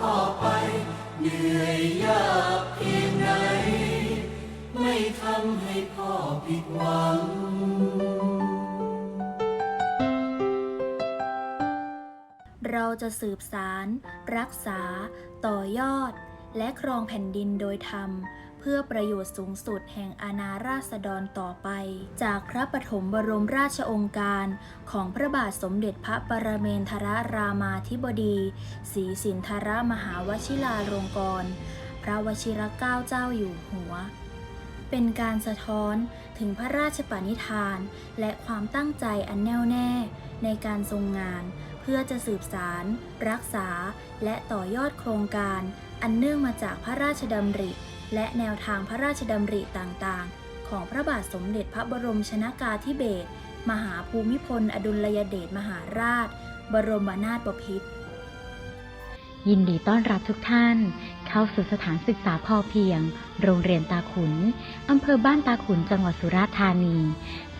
พ่อไปเหนื่อยยากเพียงไหนไม่ทำให้พ่อผิดหวังเราจะสืบสาร รักษา ต่อยอด และครองแผ่นดินโดยธรรม พื่อประโยชน์สูงสุดแห่งอาณาราษฎรต่อไป จากพระปฐมบรมราชองค์การของพระบาทสมเด็จพระปรเมนทรรามาธิบดีศรีสินธรมหาวชิราลงกรณ์พระวชิรเกล้าเจ้าอยู่หัว เป็นการสะท้อนถึงพระราชปณิธาน และความตั้งใจอันแน่วแน่ ในการทรงงาน เพื่อจะสืบสาร รักษา และต่อยอดโครงการ อันเนื่องมาจากพระราชดำริ และแนวทางพระราชดำริต่างๆ ของพระบาทสมเด็จพระบรมชนากาธิเบศรมหาภูมิพล อดุลยเดชมหาราช บรมนาถบพิตรยินดีต้อนรับทุกท่าน เข้าสู่สถานศึกษาพอเพียง โรงเรียนตาขุน อำเภอบ้านตาขุน จังหวัดสุราษฎร์ธานี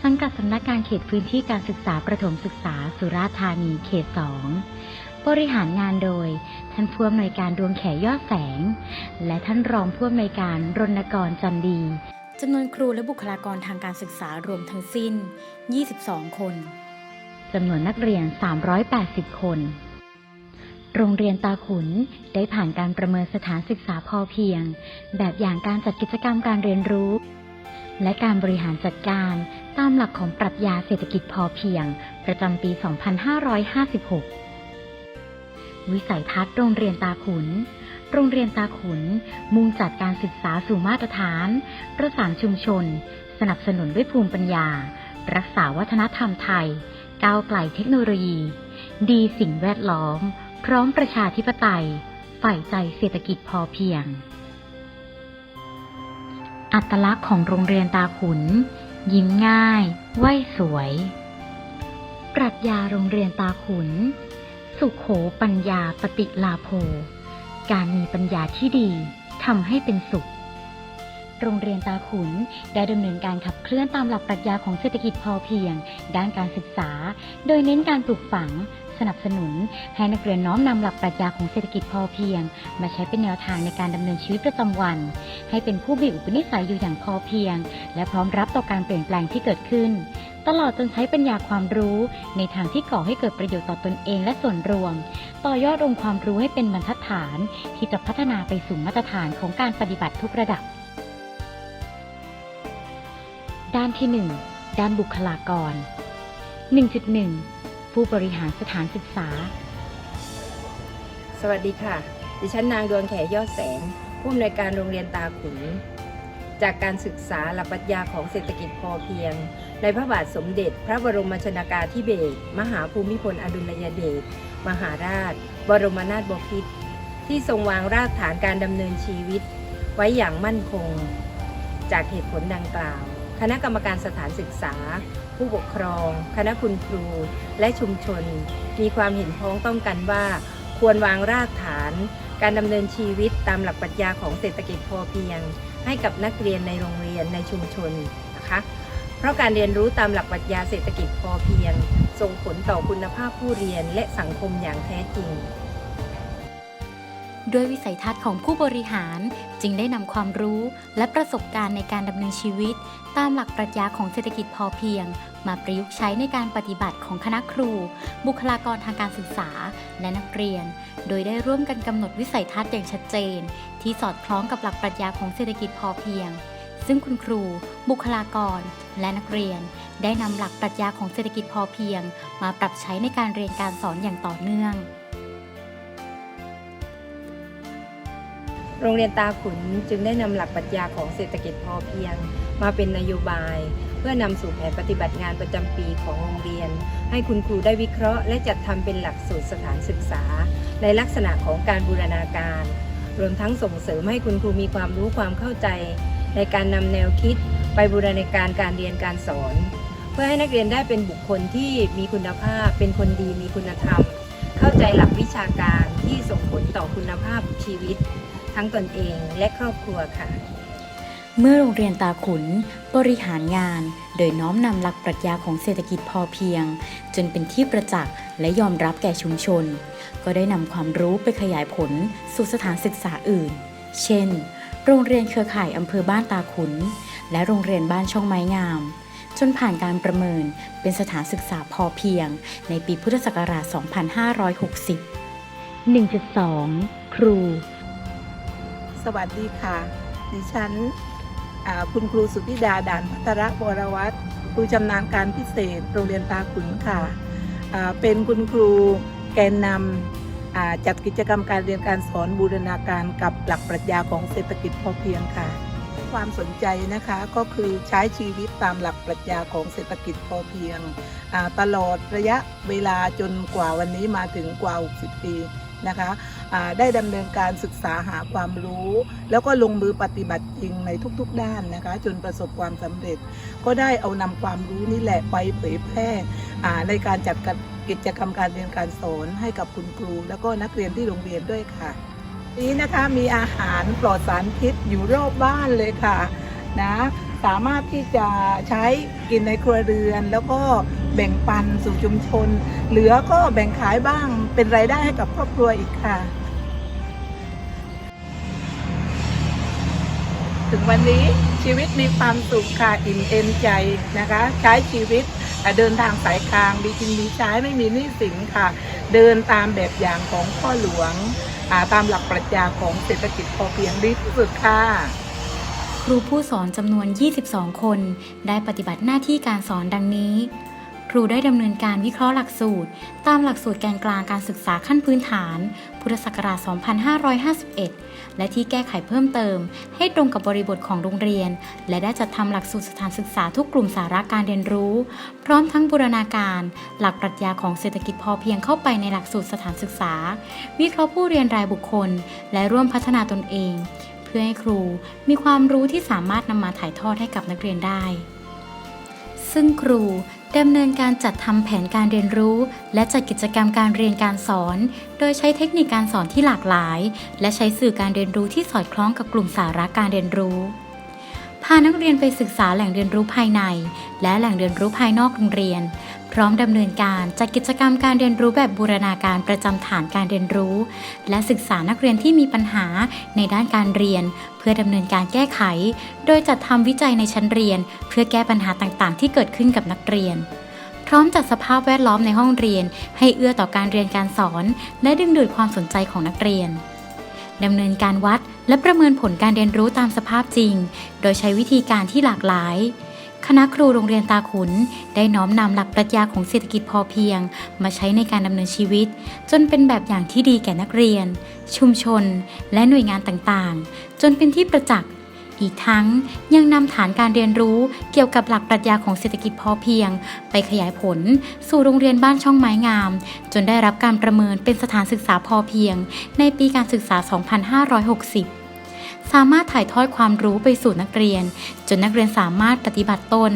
สังกัดสำนักงานเขตพื้นที่การศึกษาประถมศึกษาสุราษฎร์ธานีเขต2 บริหารงานโดย ท่านผู้อำนวยการดวงแขยอดแสง และท่านรองผู้อำนวยการรณกรจันดีจำนวนครูและบุคลากรทางการศึกษารวมทั้งสิ้น 22 คนจำนวนนักเรียน 380 คน โรงเรียนตาขุนได้ผ่านการประเมินสถานศึกษาพอเพียง แบบอย่างการจัดกิจกรรมการเรียนรู้ และการบริหารจัดการตามหลักของปรัชญาเศรษฐกิจพอเพียง ประจำปี 2556 วิสัยทัศน์โรงเรียนตาขุน โรงเรียนตาขุน มุ่งจัดการศึกษาสู่มาตรฐาน ประสานชุมชน สนับสนุนด้วยภูมิปัญญา รักษาวัฒนธรรมไทย ก้าวไกลเทคโนโลยี ดีสิ่งแวดล้อม พร้อมประชาธิปไตย ใฝ่ใจเศรษฐกิจพอเพียง อัตลักษณ์ของโรงเรียนตาขุน ยิ้มง่าย ไหวสวย ปรัชญาโรงเรียนตาขุน สุขโขปัญญาปฏิลาโภ การมีปัญญาที่ดีทำให้เป็นสุข โรงเรียนตาขุนได้ดำเนินการขับเคลื่อนตามหลักปรัชญาของเศรษฐกิจพอเพียง ด้านการศึกษา โดยเน้นการปลูกฝัง สนับสนุน ให้นักเรียนน้อมนำหลักปรัชญาของเศรษฐกิจพอเพียง มาใช้เป็นแนวทางในการดำเนินชีวิตประจำวัน ให้เป็นผู้มีอุปนิสัยอยู่อย่างพอเพียง และพร้อมรับต่อการเปลี่ยนแปลงที่เกิดขึ้น ตลอดจนใช้ปัญญาความรู้ในทางที่ก่อให้เกิดประโยชน์ต่อตนเองและส่วนรวม ต่อยอดองค์ความรู้ให้เป็นบรรทัดฐาน ที่จะพัฒนาไปสู่มาตรฐานของการปฏิบัติทุกระดับ ด้านที่ 1 ด้านบุคลากร 1.1 ผู้บริหารสถานศึกษา สวัสดีค่ะ ดิฉันนางดวงแขยอดแสงผู้อำนวยการโรงเรียนตาขุน จากการศึกษาหลักปรัชญาของเศรษฐกิจพอเพียง ในพระบาทสมเด็จ พระบรมชนากาธิเบศรมหาภูมิพลอดุลยเดชมหาราช บรมนาถบพิตรที่ทรงวางรากฐานการดำเนินชีวิต ไว้อย่างมั่นคง จากเหตุผลดังกล่าว คณะกรรมการสถานศึกษา ผู้ปกครอง คณะคุณครู และชุมชน มีความเห็นพ้องต้องกันว่า ควรวางรากฐาน การดำเนินชีวิตตามหลักปรัชญาของเศรษฐกิจพอเพียง ให้กับนักเรียนในโรงเรียนในชุมชนนะคะ เพราะการเรียนรู้ตามหลักปรัชญาเศรษฐกิจพอเพียง ส่งผลต่อคุณภาพผู้เรียนและสังคมอย่างแท้จริง ด้วยวิสัยทัศน์ของผู้บริหารจึงได้นำความรู้และประสบการณ์ในการดำเนินชีวิต ตามหลักปรัชญาของเศรษฐกิจพอเพียง มาประยุกต์ใช้ในการปฏิบัติของคณะครู บุคลากรทางการศึกษา และนักเรียน โดยได้ร่วมกันกำหนดวิสัยทัศน์อย่างชัดเจน ที่สอดคล้องกับหลักปรัชญาของเศรษฐกิจพอเพียง ซึ่งคุณครู บุคลากร และนักเรียน ได้นำหลักปรัชญาของเศรษฐกิจพอเพียง มาปรับใช้ในการเรียนการสอนอย่างต่อเนื่อง โรงเรียนตาขุนจึงได้นำหลักปรัชญาของเศรษฐกิจพอเพียง มาเป็นนโยบาย เพื่อนำสู่แผนปฏิบัติงานประจำปีของโรงเรียน ให้คุณครูได้วิเคราะห์ และจัดทำเป็นหลักสูตรสถานศึกษา ในลักษณะของการบูรณาการ รวมทั้งส่งเสริมให้คุณครูมีความรู้ความเข้าใจ ในการนำแนวคิด ไปบูรณาการการเรียนการสอน เพื่อให้นักเรียนได้เป็นบุคคลที่มีคุณภาพ เป็นคนดีมีคุณธรรม เข้าใจหลักวิชาการที่ส่งผลต่อคุณภาพชีวิต ทั้งตนเองและครอบครัวค่ะ เมื่อโรงเรียนตาขุนบริหารงาน โดยน้อมนำหลักปรัชญาของเศรษฐกิจพอเพียง จนเป็นที่ประจักษ์และยอมรับแก่ชุมชน ก็ได้นำความรู้ไปขยายผลสู่สถานศึกษาอื่น เช่น โรงเรียนเครือข่ายอำเภอบ้านตาขุน และโรงเรียนบ้านช่องไม้งามจนผ่านการประเมินเป็นสถานศึกษาพอเพียง ในปีพุทธศักราช 2560 1.2 ครู สวัสดีค่ะ ดิฉันคุณครูสุธิดาด่านพัทรวรวัตรครูชำนาญการพิเศษ โรงเรียนตาขุนค่ะ เป็นคุณครูแกนนำจัดกิจกรรมการเรียนการสอนบูรณาการกับหลักปรัชญาของเศรษฐกิจพอเพียงค่ะ ความสนใจนะคะก็คือใช้ชีวิตตามหลักปรัชญาของเศรษฐกิจพอเพียง ตลอดระยะเวลาจนกว่าวันนี้มาถึงกว่า 60 ปี นะคะอ่าได้ดำเนินการศึกษาหาความรู้ แล้วก็ลงมือปฏิบัติจริงในทุกๆด้านนะคะ จนประสบความสำเร็จ ก็ได้เอานำความรู้นี่แหละไปเผยแพร่ในการจัดกิจกรรมการเรียนการสอนให้กับคุณครู แล้วก็นักเรียนที่โรงเรียนด้วยค่ะ นี้นะคะมีอาหารปลอดสารพิษอยู่รอบบ้านเลยค่ะนะ สามารถที่จะใช้กินในครัวเรือน แล้วก็แบ่งปันสู่ชุมชน เหลือก็แบ่งขายบ้างเป็นรายได้ให้กับครอบครัวอีกค่ะ ถึงวันนี้ชีวิตมีความสุขค่ะอิ่มเอมใจนะคะ ใช้ชีวิตเดินทางสายกลางมีกินมีใช้ไม่มีหนี้สินค่ะ เดินตามแบบอย่างของพ่อหลวงตามหลักปรัชญาของเศรษฐกิจพอเพียงดีที่สุดค่ะ ครูผู้สอนจำนวน 22 คน ได้ปฏิบัติหน้าที่การสอนดังนี้ ครูได้ดำเนินการวิเคราะห์หลักสูตร ตามหลักสูตรแกนกลางการศึกษาขั้นพื้นฐาน พุทธศักราช 2551 และที่แก้ไขเพิ่มเติม ให้ตรงกับบริบทของโรงเรียน และได้จัดทำหลักสูตรสถานศึกษาทุกกลุ่มสาระการเรียนรู้ พร้อมทั้งบูรณาการ หลักปรัชญาของเศรษฐกิจพอเพียงเข้าไปในหลักสูตรสถานศึกษา วิเคราะห์ผู้เรียนรายบุคคล และร่วมพัฒนาตนเอง พื่อให้ครูมีความรู้ที่สามารถนำมาถ่ายทอดให้กับนักเรียนได้ ซึ่งครูดำเนินการจัดทำแผนการเรียนรู้ และจัดกิจกรรมการเรียนการสอน โดยใช้เทคนิคการสอนที่หลากหลาย และใช้สื่อการเรียนรู้ที่สอดคล้องกับกลุ่มสาระการเรียนรู้พานักเรียนไปศึกษาแหล่งเรียนรู้ภายใน และแหล่งเรียนรู้ภายนอกโรงเรียน พร้อมดำเนินการจัดกิจกรรมการเรียนรู้แบบบูรณาการประจำฐานการเรียนรู้ และศึกษานักเรียนที่มีปัญหาในด้านการเรียน เพื่อดำเนินการแก้ไข โดยจัดทำวิจัยในชั้นเรียน เพื่อแก้ปัญหาต่างๆ ที่เกิดขึ้นกับนักเรียน พร้อมจัดสภาพแวดล้อมในห้องเรียน ให้เอื้อต่อการเรียนการสอน และดึงดูดความสนใจของนักเรียนดำเนินการวัดและประเมินผลการเรียนรู้ตามสภาพจริง โดยใช้วิธีการที่หลากหลาย คณะครูโรงเรียนตาขุน ได้น้อมนำหลักปรัชญาของเศรษฐกิจพอเพียง มาใช้ในการดำเนินชีวิต จนเป็นแบบอย่างที่ดีแก่นักเรียน ชุมชน และหน่วยงานต่างๆ จนเป็นที่ประจักษ์อีกทั้งยังนำฐานการเรียนรู้เกี่ยวกับหลักปรัชญาของเศรษฐกิจพอเพียง ไปขยายผล สู่โรงเรียนบ้านช่องไม้งาม จนได้รับการประเมินเป็นสถานศึกษาพอเพียง ในปีการศึกษา 2560 สามารถถ่ายทอดความรู้ไปสู่นักเรียน จนนักเรียนสามารถปฏิบัติตน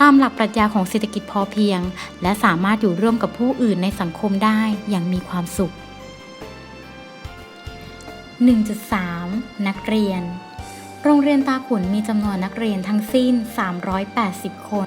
ตามหลักปรัชญาของเศรษฐกิจพอเพียง และสามารถอยู่ร่วมกับผู้อื่นในสังคมได้อย่างมีความสุข 1.3 นักเรียน โรงเรียนตาขุนมีจำนวนนักเรียนทั้งสิ้น 380 คน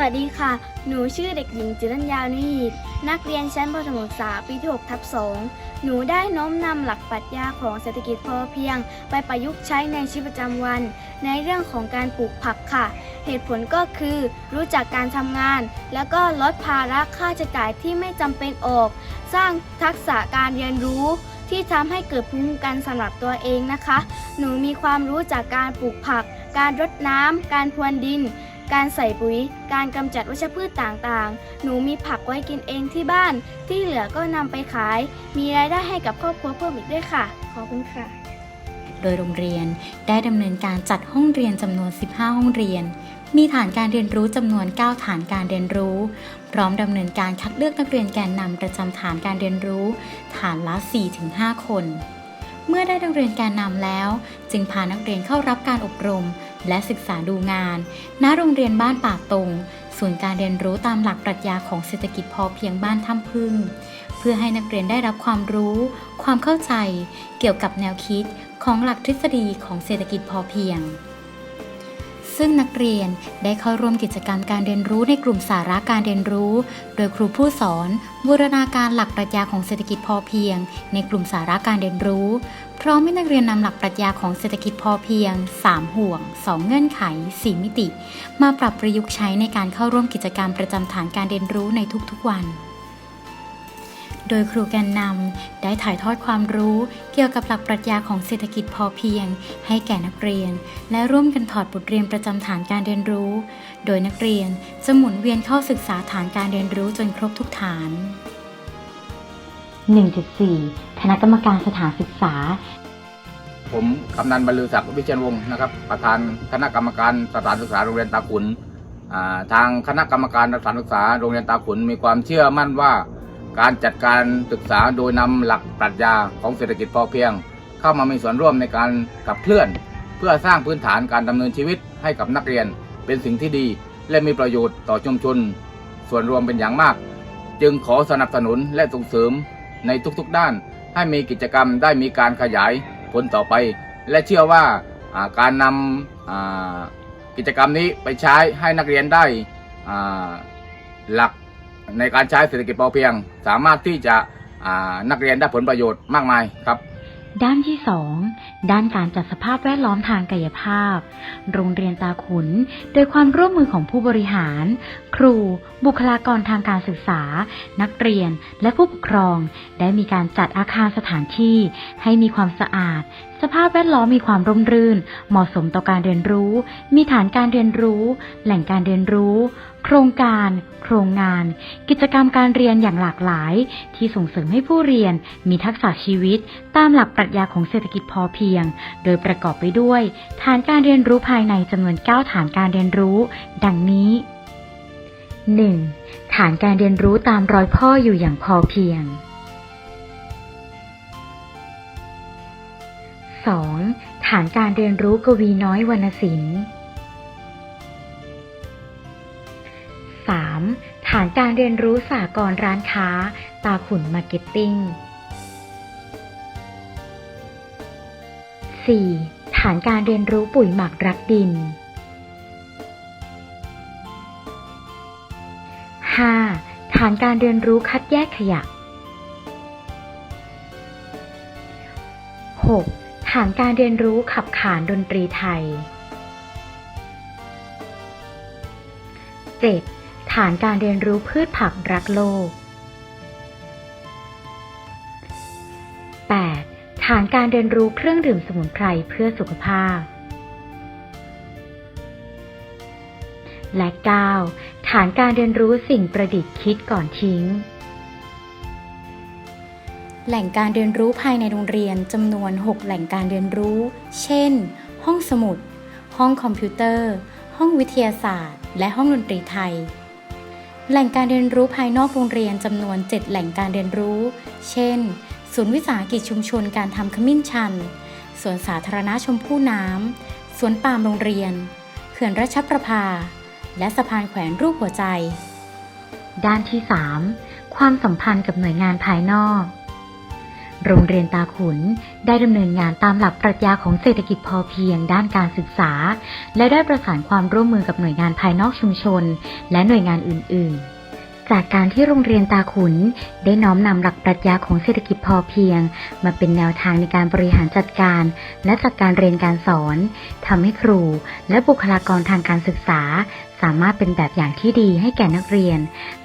วัสดีค่ะ หนูชื่อเด็กหญิงจิรัญญานุหิตนักเรียนชั้นประถมศึกษาปีที่6ทับ2หนูได้น้อมนำหลักปรัชญาของเศรษฐกิจพอเพียง ไปประยุกต์ใช้ในชีวิตประจำวัน ในเรื่องของการปลูกผักค่ะ เหตุผลก็คือ รู้จักการทำงาน แล้วก็ลดภาระค่าใช้จ่ายที่ไม่จำเป็นออก สร้างทักษะการเรียนรู้ที่ทำให้เกิดภูมิคุ้มกันสำหรับตัวเองนะคะ หนูมีความรู้จากการปลูกผัก การรดน้ำการพรวนดิน การใส่ปุ๋ย การกำจัดวัชพืชต่างๆ หนูมีผักไว้กินเองที่บ้าน ที่เหลือก็นำไปขาย มีรายได้ให้กับครอบครัวเพิ่มอีกด้วยค่ะ ขอบคุณค่ะ โดยโรงเรียนได้ดำเนินการจัดห้องเรียนจำนวน 15 ห้องเรียน มีฐานการเรียนรู้จำนวน 9 ฐานการเรียนรู้ พร้อมดำเนินการคัดเลือกนักเรียนแกนนำประจำฐานการเรียนรู้ ฐานละ 4-5 คน เมื่อได้นักเรียนแกนนำแล้ว จึงพานักเรียนเข้ารับการอบรม และศึกษาดูงาน ณ โรงเรียนบ้านป่าตงศูนย์การเรียนรู้ตามหลักปรัชญาของเศรษฐกิจพอเพียงบ้านถ้ำพึ่ง เพื่อให้นักเรียนได้รับความรู้ ความเข้าใจ เกี่ยวกับแนวคิดของหลักทฤษฎีของเศรษฐกิจพอเพียง ซึ่งนักเรียนได้เข้าร่วมกิจกรรมการเรียนรู้ในกลุ่มสาระการเรียนรู้ โดยครูผู้สอนบูรณาการหลักปรัชญาของเศรษฐกิจพอเพียง ในกลุ่มสาระการเรียนรู้ พร้อมให้นักเรียนนำหลักปรัชญาของเศรษฐกิจพอเพียง 3 ห่วง 2 เงื่อนไข 4 มิติ มาปรับประยุกต์ใช้ในการเข้าร่วมกิจกรรมประจำฐานการเรียนรู้ในทุกๆวัน โดยครูแกนนำได้ถ่ายทอดความรู้เกี่ยวกับหลักปรัชญาของเศรษฐกิจพอเพียง ให้แก่นักเรียน และร่วมกันถอดบทเรียนประจำฐานการเรียนรู้ โดยนักเรียนจะหมุนเวียนเข้าศึกษาฐานการเรียนรู้จนครบทุกฐาน 1.4 คณะกรรมการสถานศึกษา ผมกำนันบรรลือศักดิ์วิเชียนวงศ์นะครับ ประธานคณะกรรมการสถานศึกษาโรงเรียนตาขุนอ่าทางคณะกรรมการสถานศึกษาโรงเรียนตาขุนมีความเชื่อมั่นว่า การจัดการศึกษาโดยนำหลักปรัชญาของเศรษฐกิจพอเพียง เข้ามามีส่วนร่วมในการขับเคลื่อน เพื่อสร้างพื้นฐานการดำเนินชีวิตให้กับนักเรียนเป็นสิ่งที่ดี และมีประโยชน์ต่อชุมชน ส่วนรวมเป็นอย่างมาก จึงขอสนับสนุนและส่งเสริมในทุกๆด้าน ให้มีกิจกรรมได้มีการขยายผลต่อไป และเชื่อว่าการนำกิจกรรมนี้ไปใช้ให้นักเรียนได้หลัก ในการใช้เศรษฐกิจพอเพียง สามารถที่จะนักเรียนได้ผลประโยชน์มากมายครับด้านที่ 2 ด้านการจัดสภาพแวดล้อมทางกายภาพ โรงเรียนตาขุน โดยความร่วมมือของผู้บริหาร ครู บุคลากรทางการศึกษา นักเรียนและผู้ปกครอง ได้มีการจัดอาคารสถานที่ ให้มีความสะอาดสภาพแวดล้อมมีความร่มรื่น เหมาะสมต่อการเรียนรู้ มีฐานการเรียนรู้ แหล่งการเรียนรู้ โครงการ โครงงาน กิจกรรมการเรียนอย่างหลากหลาย ที่ส่งเสริมให้ผู้เรียนมีทักษะชีวิต ตามหลักปรัชญาของเศรษฐกิจพอเพียง โดยประกอบไปด้วย ฐานการเรียนรู้ภายในจำนวน 9 ฐานการเรียนรู้ ดังนี้ 1. ฐานการเรียนรู้ตามรอยพ่ออยู่อย่างพอเพียง 2. ฐานการเรียนรู้กวีน้อยวรรณศิลป์ 3. ฐานการเรียนรู้สากลร้านค้า ตาขุนมาร์เก็ตติ้ง 4. ฐานการเรียนรู้ปุ๋ยหมักรักดิน 5. ฐานการเรียนรู้คัดแยกขยะ 6. ฐานการเรียนรู้ขับขานดนตรีไทย 7. ฐานการเรียนรู้พืชผักรักโลก 8. ฐานการเรียนรู้เครื่องดื่มสมุนไพรเพื่อสุขภาพ และ 9. ฐานการเรียนรู้สิ่งประดิษฐ์คิดก่อนทิ้ง แหล่งการเรียนรู้ภายในโรงเรียนจำนวน 6 แหล่งการเรียนรู้ เช่น ห้องสมุด ห้องคอมพิวเตอร์ ห้องวิทยาศาสตร์ และห้องดนตรีไทย แหล่งการเรียนรู้ภายนอกโรงเรียนจำนวน 7 แหล่งการเรียนรู้ เช่น ศูนย์วิสาหกิจชุมชนการทำขมิ้นชัน สวนสาธารณะชมพู่น้ำ สวนปาล์มโรงเรียน เขื่อนรัชประภา และสะพานแขวนรูปหัวใจ ด้านที่ 3 ความสัมพันธ์กับหน่วยงานภายนอก โรงเรียนตาขุนได้ดำเนินงานตามหลักปรัชญาของเศรษฐกิจพอเพียงด้านการศึกษา และได้ประสานความร่วมมือกับหน่วยงานภายนอกชุมชน และหน่วยงานอื่น ๆจากการที่โรงเรียนตาขุนได้น้อมนำหลักปรัชญาของเศรษฐกิจพอเพียง มาเป็นแนวทางในการบริหารจัดการ และจัดการเรียนการสอนทำให้ครูและบุคลากรทางการศึกษา สามารถเป็นแบบอย่างที่ดีให้แก่นักเรียน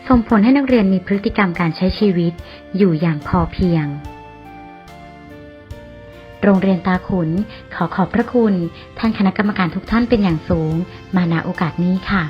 ส่งผลให้นักเรียนมีพฤติกรรมการใช้ชีวิต อยู่อย่างพอเพียง โรงเรียนตาขุน ขอขอบพระคุณท่านคณะกรรมการทุกท่านเป็นอย่างสูง มาณโอกาสนี้ค่ะ